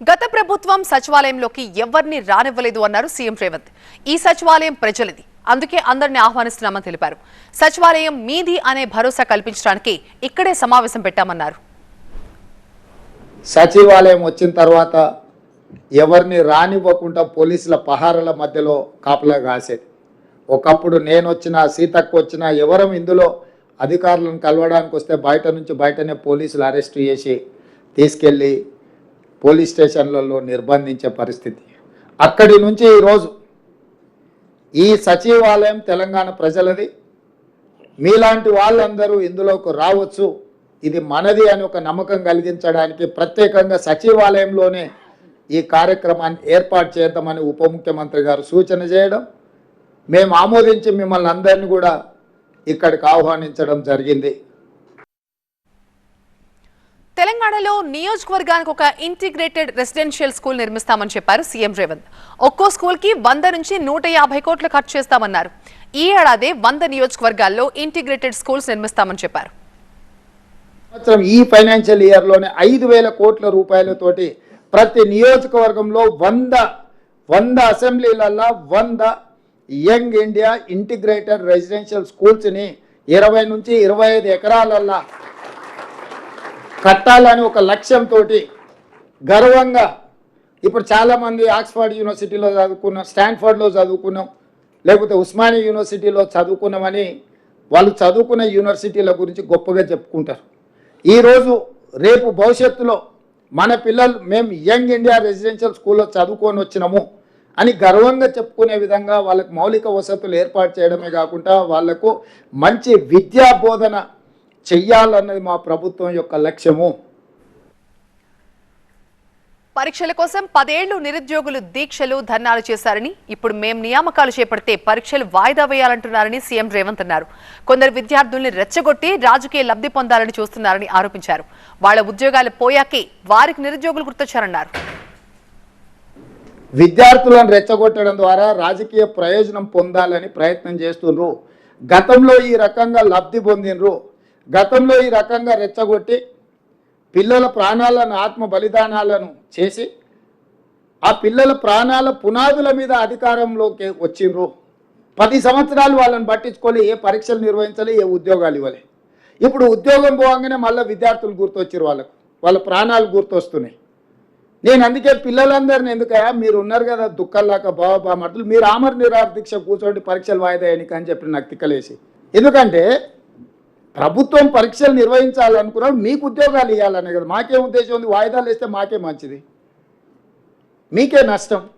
గత ప్రభుత్వం సచివాలయంలోకి ఎవరిని రానివ్వలేదు అన్నారు సీఎం రేవంత్. ఈ సచివాలయం ప్రజలది. అందుకే అందరిని ఆహ్వానిస్తున్నామని తెలిపారు. సచివాలయం మీది అనే భరోసా కల్పించడానికి ఇక్కడే సమావేశం పెట్టామన్నారు. సచివాలయం వచ్చిన తర్వాత ఎవరిని రానివ్వకుండా పోలీసుల పహారల మధ్యలో కాపలా కాసేది. ఒకప్పుడు నేను వచ్చినా సీతక్క వచ్చినా ఎవరం ఇందులో అధికారులను కలవడానికి వస్తే బయట నుంచి బయటనే పోలీసులు అరెస్ట్ చేసి తీసుకెళ్ళి పోలీస్ స్టేషన్లలో నిర్బంధించే పరిస్థితి. అక్కడి నుంచి ఈరోజు ఈ సచివాలయం తెలంగాణ ప్రజలది. మీలాంటి వాళ్ళందరూ ఇందులోకి రావచ్చు. ఇది మనది అని ఒక నమ్మకం కలిగించడానికి ప్రత్యేకంగా సచివాలయంలోనే ఈ కార్యక్రమాన్ని ఏర్పాటు చేద్దామని ఉప ముఖ్యమంత్రి గారు సూచన చేయడం మేము ఆమోదించి మిమ్మల్ని అందరినీ కూడా ఇక్కడికి ఆహ్వానించడం జరిగింది. తెలంగాణలో నియోజకవర్గానికి ఒక ఇంటిగ్రేటెడ్ రెసిడెన్షియల్ స్కూల్ నిర్మిస్తామని చెప్పారు సీఎం రేవంత్. ఒక్కో స్కూల్కి వంద నుంచి నూట యాభై కోట్లు ఖర్చు చేస్తామన్నారు. ఈ ఏడాది వంద నియోజకవర్గాల్లో ఇంటిగ్రేటెడ్ స్కూల్స్ నిర్మిస్తామని చెప్పారు. సంవత్సరం ఈ ఫైనాన్షియల్ ఇయర్లోనే ఐదు వేల కోట్ల రూపాయలతోటి ప్రతి నియోజకవర్గంలో వంద వంద అసెంబ్లీలల్లో వంద యంగ్ ఇండియా ఇంటిగ్రేటెడ్ రెసిడెన్షియల్ స్కూల్స్ని ఇరవై నుంచి ఇరవై ఐదు ఎకరాలల్లో కట్టాలని ఒక లక్ష్యంతో గర్వంగా ఇప్పుడు చాలామంది ఆక్స్ఫర్డ్ యూనివర్సిటీలో చదువుకున్నాం స్టాన్ఫర్డ్లో చదువుకున్నాం లేకపోతే ఉస్మానియా యూనివర్సిటీలో చదువుకున్నామని వాళ్ళు చదువుకున్న యూనివర్సిటీల గురించి గొప్పగా చెప్పుకుంటారు. ఈరోజు రేపు భవిష్యత్తులో మన పిల్లలు మేము యంగ్ ఇండియా రెసిడెన్షియల్ స్కూల్లో చదువుకొని వచ్చినాము అని గర్వంగా చెప్పుకునే విధంగా వాళ్ళకు మౌలిక వసతులు ఏర్పాటు చేయడమే కాకుండా వాళ్ళకు మంచి విద్యా బోధన చెయ్యాలన్నది మా ప్రభుత్వం యొక్క లక్ష్యము. పరీక్షల కోసం పదేళ్ళు నిరుద్యోగులు దీక్షలు ధర్నాలు చేశారని ఇప్పుడు మేం నియామకాలు చేపడితే పరీక్షలు వాయిదా వేయాలంటున్నారని సీఎం రేవంత్ అన్నారు. కొందరు విద్యార్థుల్ని రెచ్చగొట్టి రాజకీయ లబ్ధి పొందాలని చూస్తున్నారని ఆరోపించారు. వాళ్ళ ఉద్యోగాలు పోయాకే వారికి నిరుద్యోగులు గుర్తొచ్చారన్నారు. విద్యార్థులను రెచ్చగొట్టడం ద్వారా రాజకీయ ప్రయోజనం పొందాలని ప్రయత్నం చేస్తుండ్రు. గతంలో ఈ రకంగా లబ్ధి పొందినరు గతంలో ఈ రకంగా రెచ్చగొట్టి పిల్లల ప్రాణాలను ఆత్మ బలిదానాలను చేసి ఆ పిల్లల ప్రాణాల పునాదుల మీద అధికారంలోకి వచ్చిండ్రు. పది సంవత్సరాలు వాళ్ళని పట్టించుకోలే ఏ పరీక్షలు నిర్వహించాలి ఏ ఉద్యోగాలు ఇవ్వలే. ఇప్పుడు ఉద్యోగం పోగానే మళ్ళీ విద్యార్థులు గుర్తొచ్చారు వాళ్ళకు. వాళ్ళ ప్రాణాలు గుర్తొస్తున్నాయి. నేను అందుకే పిల్లలందరిని ఎందుకయ్యా మీరు ఉన్నారు కదా దుఃఖాలాక బావ బామర్దులు మీరు ఆమర నిరాహార దీక్ష కూర్చోండి పరీక్షలు వాయిదా అని చెప్పి నాకు తిక్కలేసి. ఎందుకంటే ప్రభుత్వం పరీక్షలు నిర్వహించాలనుకున్నాడు మీకు ఉద్యోగాలు ఇవ్వాలనే కదా. మాకేం ఉద్దేశం ఉంది? వాయిదాలు వేస్తే మాకే మంచిది. మీకే నష్టం.